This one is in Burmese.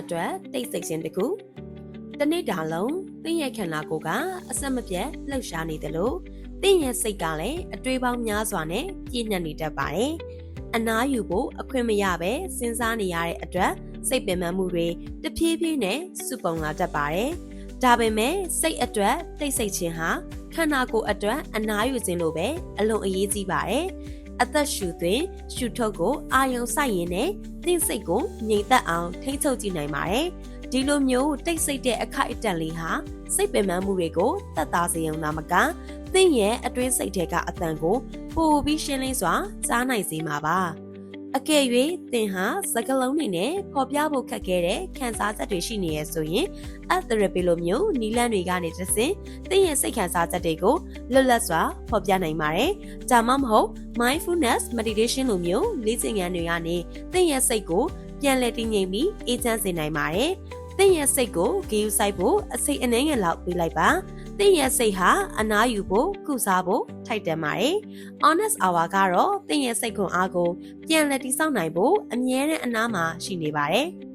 အတွက်တိတ်ဆိတ်ခြင်းတစ်ခုတနေ့တာလုံးသင်ရဲ့ခန္ဓာကိုယ်ကအဆက်မပြတ်လှုပ်ရှားနေတယ်လို့သင်ရဲ့စိတ်ကလည်းအတွေးပေါင်းများစွာနဲ့ပြည့်ညက်နေတတ်ပါတယ်။အနားယူဖို့အခွင့်မရပဲစဉ်းစားနေရတဲ့အတွက်စိတ်ပင်ပန်းမှုတွေတဖြည်းဖြည်းနဲ့စုပုံလာတတ်ပါတယ်။ဒါပေမဲ့စိတ်အတွက်တိတ်ဆိတ်ခြင်းဟာခန္ဓာကိုယ်အတွက်အနားယူခြင်းလိုပဲအလွန်အရေးကြီးပါတယ်။အသက်ရှူသွင်းရှူထုတ်ကိုအာယုံဆိုင်ရင်နဲ့သ င်စိတ်ကိုငြိမ်သက်အောင်ထိန်းချုပ်ကြည့်နိုင်ပါတယ်။ဒီလိုမျိုးတိတ်ဆိတ်တဲ့အခိုက်အတန့်လေးဟာစိတ်ပင်ပန်းမှုတွေကိုတက်တာစေုံသာမကသင်ရဲ့အတွင်းစိတ်ထဲကအတန်ကိုပိုပြီးရှင်းလင်းစွာကြားနိုင်စေမှာပါ အကယ်၍သင်ဟာစကလုံးတွေနဲ့ပေါ်ပြဖို့ခက်ခဲတဲ့ခံစားချက်တွေရှိနေရဆိုရင်အသရပီလိုမျိုးနီလန်းတွေကနေတစ်ဆင့်သင်ရဲ့စိတ်ခံစားချက်တွေကိုလွတ်လပ်စွာဖော်ပြနိုင်ပါတယ်။ဒါမှမဟုတ် mindfulness meditation လိုမျိုးလေ့ကျင့်ခန်းတွေကနေသင်ရဲ့စိတ်ကိုပြန်လည်တည်ငြိမ်ပြီးအေးချမ်းစေနိုင်ပါတယ်။ သင်ရဲ့စိတ်ကိုဂေယူဆိုင်ဖို့အစိတ်အနှဲငယ်လောက်ပေးလိုက်ပါ။သင်ရဲ့စိတ်ဟာအနားယူဖို့ကုစားဖို့ထိုက်တန်ပါတယ်။ honest hour ကတော့သင်ရဲ့စိတ်ခွန်အားကိုပြန်လည်တည်ဆောက်နိုင်ဖို့အမြဲတမ်းအနားမှာရှိနေပါတယ်။